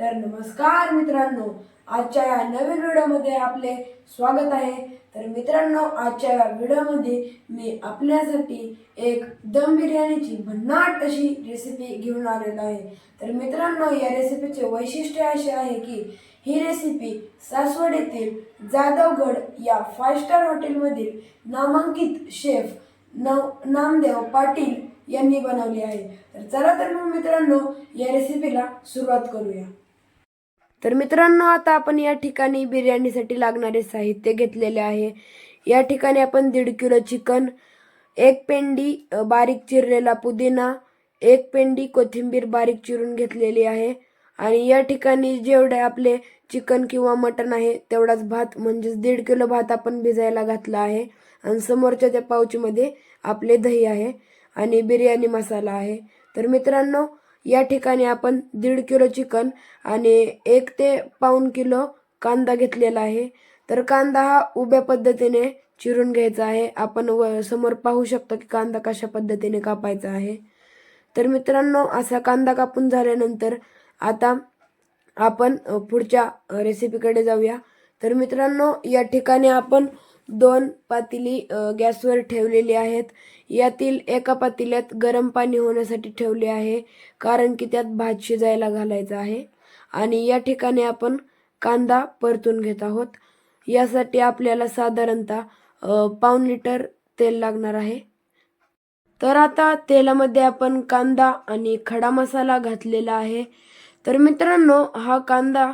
तर नमस्कार मित्रांनो आजच्या या नवीन व्हिडिओमध्ये आपले स्वागत आहे. तर मित्रांनो आजच्या या व्हिडिओमध्ये मी आपल्यासाठी एक दम बिर्याणीची भन्नाट अशी रेसिपी घेऊन आलेलो आहे. तर मित्रांनो या रेसिपीचे वैशिष्ट्य असे आहे की ही रेसिपी सासवड येथील जाधवगड या फाय स्टार हॉटेलमधील नामांकित शेफ नव नामदेव पाटील यांनी बनवली आहे. तर चला तर मग मित्रांनो या रेसिपीला सुरुवात करूया. तर मित्रांनो आता आपण या ठिकाणी बिर्याणीसाठी लागणारे साहित्य घेतलेले आहे. या ठिकाणी आपण दीड किलो चिकन एक पेंडी बारीक चिरलेला पुदिना एक पेंडी कोथिंबीर बारीक चिरून घेतलेली आहे. आणि या ठिकाणी जेवढे आपले चिकन किंवा मटण आहे तेवढाच भात म्हणजेच दीड किलो भात आपण भिजायला घातला आहे. आणि समोरच्या त्या पाऊचमध्ये आपले दही आहे आणि बिर्याणी मसाला आहे. तर मित्रांनो या ठिकाणी आपण दीड किलो चिकन आणि एक ते पाऊण किलो कांदा घेतलेला आहे. तर कांदा हा उभ्या पद्धतीने चिरून घ्यायचा आहे. आपण व समोर पाहू शकतो की कांदा कशा पद्धतीने कापायचा आहे. तर मित्रांनो असा कांदा कापून झाल्यानंतर आता आपण पुढच्या रेसिपीकडे जाऊया. तर मित्रांनो या ठिकाणी आपण दोन पातेली गॅसवर ठेवलेली आहेत. यातील एका पातेल्यात गरम पाणी होण्यासाठी ठेवले आहे कारण की त्यात भात शिजायला घालायचा आहे. आणि या ठिकाणी आपण कांदा परतून घेत आहोत. यासाठी आपल्याला साधारणतः पाऊन पाऊण लिटर तेल लागणार आहे. तर आता तेलामध्ये आपण कांदा आणि खडा मसाला घातलेला आहे. तर मित्रांनो हा कांदा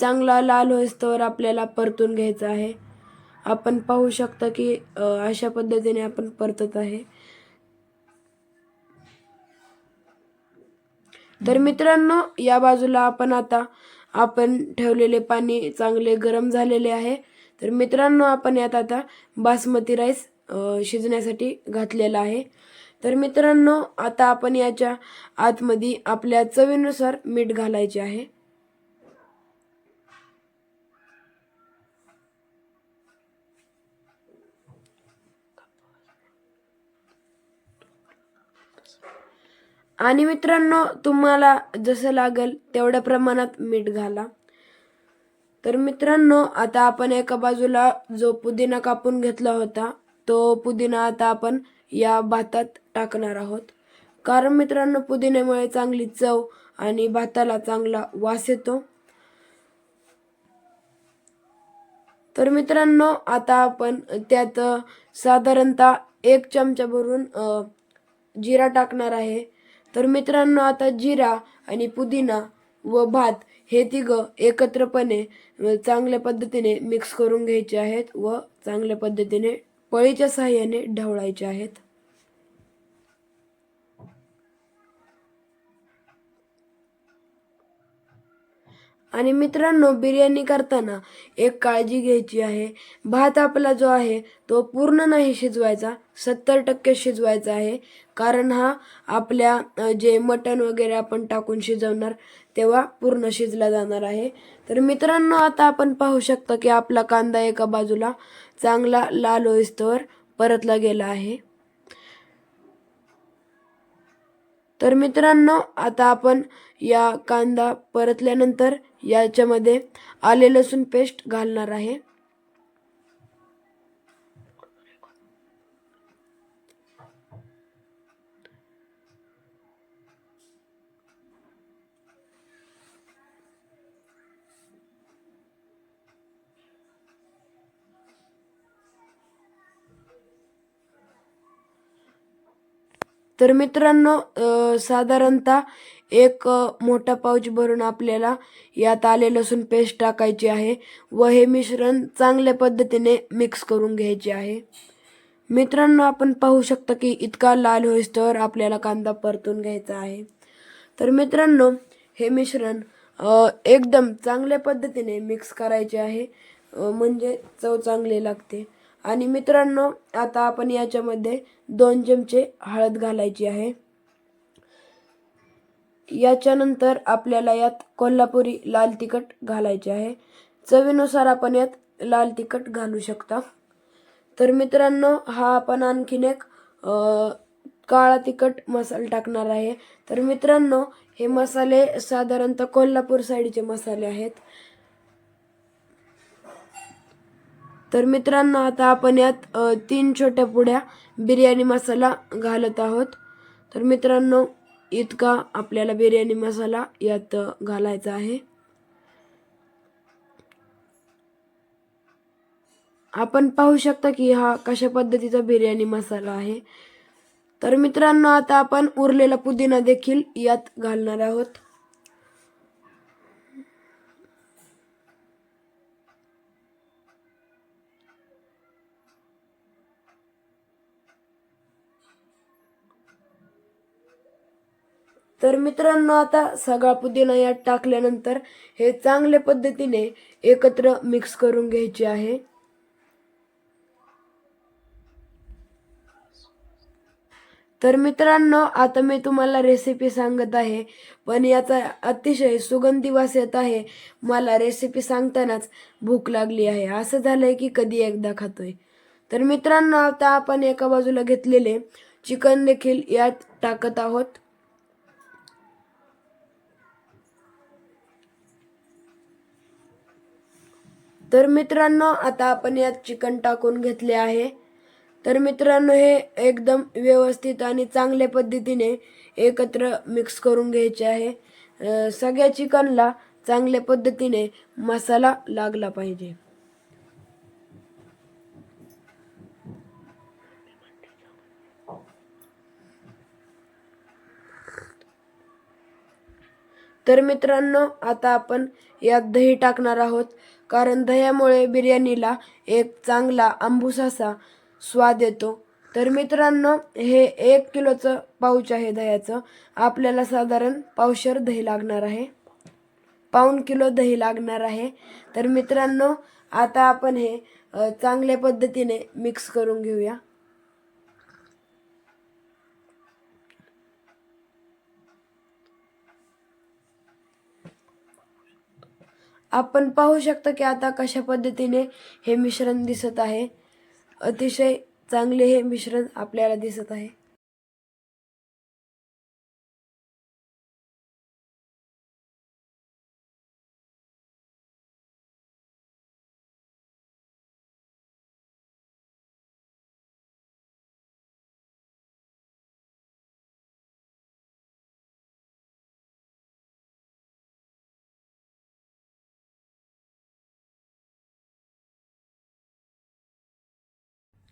चांगला लाल होईस्तोवर आपल्याला परतून घ्यायचा आहे. आपण पाहू शकता की अशा पद्धतीने आपण परतत आहे. तर मित्रांनो या बाजूला आपण आता आपण ठेवलेले पाणी चांगले गरम झालेले आहे. तर मित्रांनो आपण यात आता बासमती राईस शिजण्यासाठी घातलेला आहे. तर मित्रांनो आता आपण याच्या आतमध्ये आपल्या चवीनुसार मीठ घालायचे आहे. आणि मित्रांनो तुम्हाला जसं लागेल तेवढ्या प्रमाणात मीठ घाला. तर मित्रांनो आता आपण एका बाजूला जो पुदिना कापून घेतला होता तो पुदिना आता आपण या भातात टाकणार आहोत. कारण मित्रांनो पुदिन्यामुळे चांगली चव आणि भाताला चांगला वास येतो. तर मित्रांनो आता आपण त्यात साधारणतः एक चमचा भरून जिरा टाकणार आहे. तर मित्रांनो आता जिरा आणि पुदिना व भात हे तिघं एकत्रपणे चांगल्या पद्धतीने मिक्स करून घ्यायचे आहेत व चांगल्या पद्धतीने पळीच्या सहाय्याने ढवळायचे आहेत. आणि मित्रांनो बिर्याणी करताना एक काळजी घ्यायची आहे. भात आपला जो आहे तो पूर्ण नाही शिजवायचा. सत्तर टक्के शिजवायचा आहे. कारण हा आपल्या जे मटण वगैरे आपण टाकून शिजवणार तेव्हा पूर्ण शिजला जाणार आहे. तर मित्रांनो आता आपण पाहू शकता की आपला कांदा एका बाजूला चांगला लाल होईस्तोवर परतला गेला आहे. तर मित्रांनो आता आपण या कांदा परतल्यानंतर याच्यामध्ये आले लसूण पेस्ट घालणार आहे. तर मित्रांनो साधारणतः एक मोठा पाऊच भरून आपल्याला यात आले लसूण पेस्ट टाकायची आहे व हे मिश्रण चांगल्या पद्धतीने मिक्स करून घ्यायचे आहे. मित्रांनो आपण पाहू शकता की इतका लाल होईस्तवर आपल्याला कांदा परतून घ्यायचा आहे. तर मित्रांनो हे मिश्रण एकदम चांगल्या पद्धतीने मिक्स करायचे आहे. म्हणजे चव चांगली लागते. आणि मित्रांनो आता आपण याच्यामध्ये दोन चमचे हळद घालायची आहे. याच्यानंतर आपल्याला यात कोल्हापुरी लाल तिखट घालायचे आहे. चवीनुसार आपण यात लाल तिखट घालू शकता. तर मित्रांनो हा आपण आणखीन एक काळा तिखट मसाला टाकणार आहे. तर मित्रांनो हे मसाले साधारणतः कोल्हापूर साईडचे मसाले आहेत. तर मित्रांनो आता आपण यात तीन छोट्या पुड्या बिर्याणी मसाला घालत आहोत. तर मित्रांनो इतका आपल्याला बिर्याणी मसाला यात घालायचा आहे. आपण पाहू शकता की हा कशा पद्धतीचा बिर्याणी मसाला आहे. तर मित्रांनो आता आपण उरलेला पुदिना देखील यात घालणार आहोत. तर मित्रांनो आता सगळा पुदिना यात टाकल्यानंतर हे चांगल्या पद्धतीने एकत्र मिक्स करून घ्यायचे आहे. तर मित्रांनो आता मी तुम्हाला रेसिपी सांगत आहे पण याचा अतिशय सुगंधी वास येत आहे. मला रेसिपी सांगतानाच भूक लागली आहे. असं झालंय की कधी एकदा खातोय. तर मित्रांनो आता आपण एका बाजूला घेतलेले चिकन देखील यात टाकत आहोत. तर मित्रांनो आता आपण यात चिकन टाकून घेतले आहे. तर मित्रांनो हे एकदम व्यवस्थित आणि चांगल्या पद्धतीने एकत्र मिक्स करून घ्यायचे आहे. सगळ्या चिकनला चांगल्या पद्धतीने मसाला लागला पाहिजे. तर मित्रांनो आता आपण यात दही टाकणार आहोत. कारण दह्यामुळे बिर्याणीला एक चांगला आंबूस असा स्वाद येतो. तर मित्रांनो हे एक किलोचं पाऊच आहे दह्याचं. आपल्याला साधारण पावशर दही लागणार आहे. पाऊण किलो दही लागणार आहे. तर मित्रांनो आता आपण हे चांगल्या पद्धतीने मिक्स करून घेऊया. आपण पाहू शकता की आता कशा पद्धतीने हे मिश्रण दिसत आहे. अतिशय चांगले हे मिश्रण आपल्याला दिसत आहे.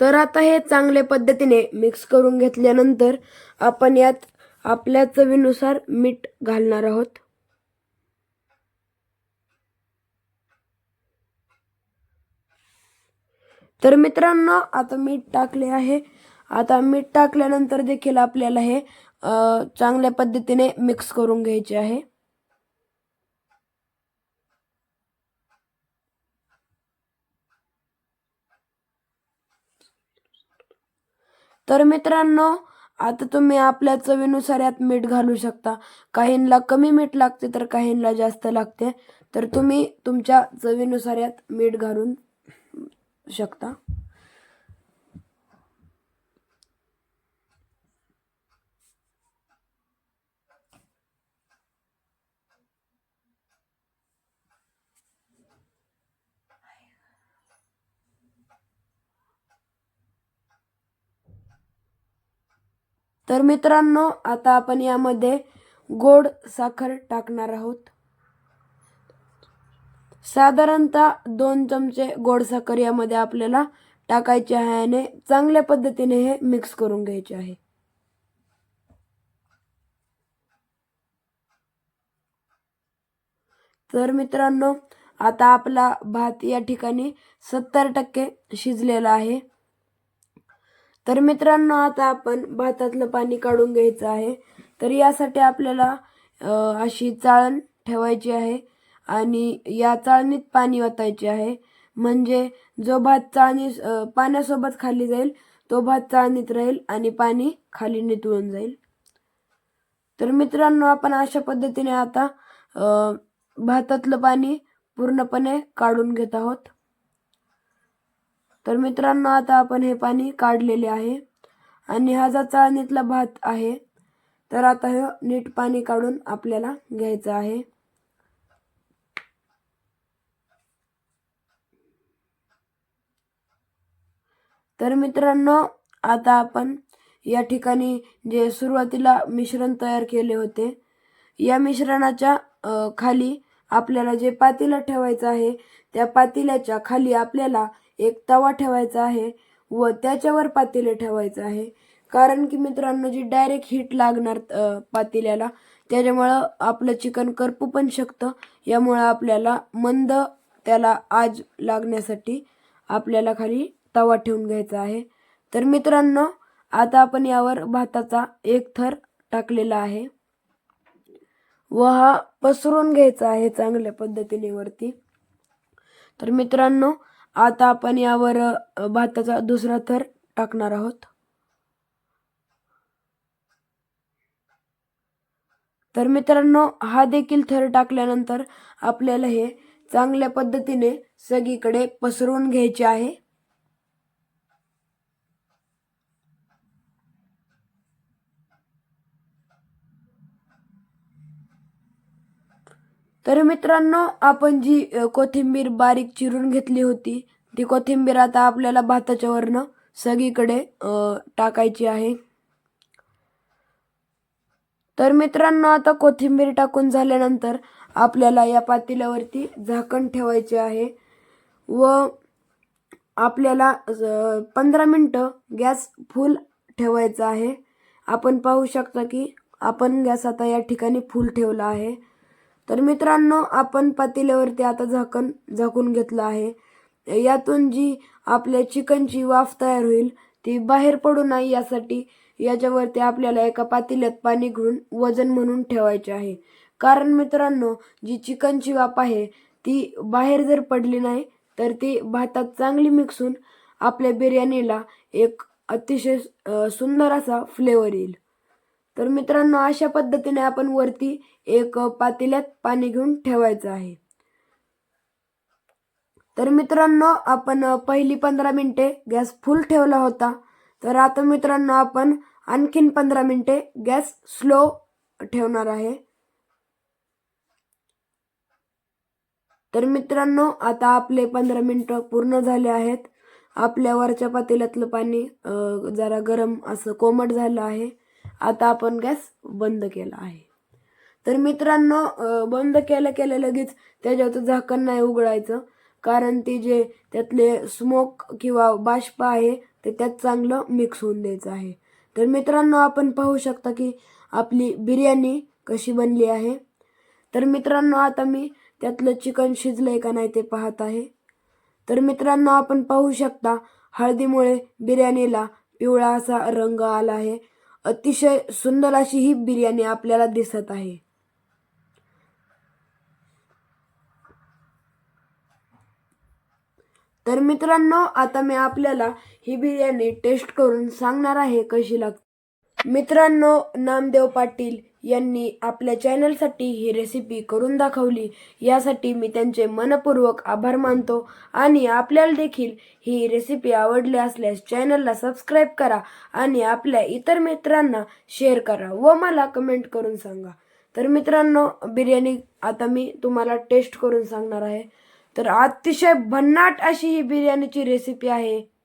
तर आता हे चांगल्या पद्धतीने मिक्स करून घेतल्यानंतर आपण यात आपल्या चवीनुसार मीठ घालणार आहोत. तर मित्रांनो आता मीठ टाकले आहे. आता मीठ टाकल्यानंतर देखील आपल्याला हे चांगल्या पद्धतीने मिक्स करून घ्यायचे आहे. तर मित्रांनो आता तुम्ही आपल्या चवीनुसार यात मीठ घालू शकता. काहींना कमी मीठ लागते तर काहींना जास्त लागते. तर तुम्ही तुमच्या चवीनुसार यात मीठ घालून शकता. तर मित्रांनो आता आपण यामध्ये गोड साखर टाकणार आहोत. साधारणतः दोन चमचे गोड साखर यामध्ये आपल्याला टाकायचे आहे आणि चांगल्या पद्धतीने हे मिक्स करून घ्यायचे आहे. तर मित्रांनो आता आपला भात या ठिकाणी सत्तर टक्के शिजलेला आहे. तर मित्रांनो आता आपण भातातलं पाणी काढून घ्यायचं आहे. तर यासाठी आपल्याला अशी चाळण ठेवायची आहे आणि या चाळणीत पाणी ओतायचे आहे. म्हणजे जो भात चाळणी पाण्यासोबत खाली जाईल तो भात चाळणीत राहील आणि पाणी खाली नितळून जाईल. तर मित्रांनो आपण अशा पद्धतीने आता भातातलं पाणी पूर्णपणे काढून घेत आहोत. तर मित्रांनो आता आपण हे पाणी काढलेले आहे आणि हा जो चाळणीतला भात आहे तर आता हे नीट पाणी काढून आपल्याला घ्यायचं आहे. तर मित्रांनो आता आपण या ठिकाणी जे सुरुवातीला मिश्रण तयार केले होते या मिश्रणाच्या खाली आपल्याला जे पातेलं ठेवायचं आहे त्या पातेल्याच्या खाली आपल्याला एक तवा ठेवायचा आहे व त्याच्यावर पातेले ठेवायचं आहे. कारण की मित्रांनो जी डायरेक्ट हीट लागणार पातेल्याला त्याच्यामुळं आपलं चिकन करपू पण शकतं. यामुळं आपल्याला मंद त्याला आज लागण्यासाठी आपल्याला खाली तवा ठेवून घ्यायचा आहे. तर मित्रांनो आता आपण यावर भाताचा एक थर टाकलेला आहे. व हा पसरून घ्यायचा आहे चांगल्या पद्धतीने वरती. तर मित्रांनो आता आपण यावर भाताचा दुसरा थर टाकणार आहोत. तर मित्रांनो हा देखील थर टाकल्यानंतर आपल्याला हे चांगल्या पद्धतीने सगळीकडे पसरवून घ्यायचे आहे. तर मित्रांनो आपण जी कोथिंबीर बारीक चिरून घेतली होती ती कोथिंबीर आता आपल्याला भाताच्या वरनं सगळीकडे टाकायची आहे. तर मित्रांनो आता कोथिंबीर टाकून झाल्यानंतर आपल्याला या पातेल्यावरती झाकण ठेवायचे आहे व आपल्याला पंधरा मिनटं गॅस फुल ठेवायचा आहे. आपण पाहू शकता की आपण गॅस आता या ठिकाणी फुल ठेवला आहे. तर मित्रांनो आपण पातेल्यावरती आता झाकण झाकून घेतलं आहे. यातून जी आपल्या चिकनची वाफ तयार होईल ती बाहेर पडू नये यासाठी याच्यावरती आपल्याला एका पातेल्यात पाणी घेऊन वजन म्हणून ठेवायचे आहे. कारण मित्रांनो जी चिकनची वाफ आहे ती बाहेर जर पडली नाही तर ती भातात चांगली मिक्सून आपल्या बिर्याणीला एक अतिशय सुंदर असा फ्लेवर येईल. तर मित्रांनो अशा पद्धतीने आपण वरती एक पातेल्यात पाणी घेऊन ठेवायचं आहे. तर मित्रांनो आपण पहिली पंधरा मिनिटे गॅस फुल ठेवला होता. तर आता मित्रांनो आपण आणखीन पंधरा मिनिटे गॅस स्लो ठेवणार आहे. तर मित्रांनो आता आपले पंधरा मिनिटं पूर्ण झाले आहेत. आपल्या वरच्या पातेल्यातलं पाणी जरा गरम असं कोमट झालं आहे. आता आपण गॅस बंद केला आहे. तर मित्रांनो बंद केलं केलं लगेच त्याच्यावरचं झाकण नाही उघडायचं. कारण ते जे त्यातले स्मोक किंवा बाष्प आहे ते त्यात चांगलं मिक्स होऊन द्यायचं आहे. तर मित्रांनो आपण पाहू शकता की आपली बिर्याणी कशी बनली आहे. तर मित्रांनो आता मी त्यातलं चिकन शिजलंय का नाही ते पाहत आहे. तर मित्रांनो आपण पाहू शकता हळदीमुळे बिर्याणीला पिवळा असा रंग आला आहे. अतिशय सुंदर अशी ही बिर्याणी आपल्याला दिसत आहे. तर मित्रांनो आता मी आपल्याला ही बिर्याणी टेस्ट करून सांगणार आहे कशी लागते. मित्रांनो नामदेव पाटील यांनी आपल्या चॅनलसाठी ही रेसिपी करून दाखवली. यासाठी मी त्यांचे मनपूर्वक आभार मानतो आणि आपल्याला देखील ही रेसिपी आवडली असल्यास चॅनलला सबस्क्राईब करा आणि आपल्या इतर मित्रांना शेअर करा व मला कमेंट करून सांगा. तर मित्रांनो बिर्याणी आता मी तुम्हाला टेस्ट करून सांगणार आहे. तर अतिशय भन्नाट अशी ही बिर्याणीची रेसिपी आहे.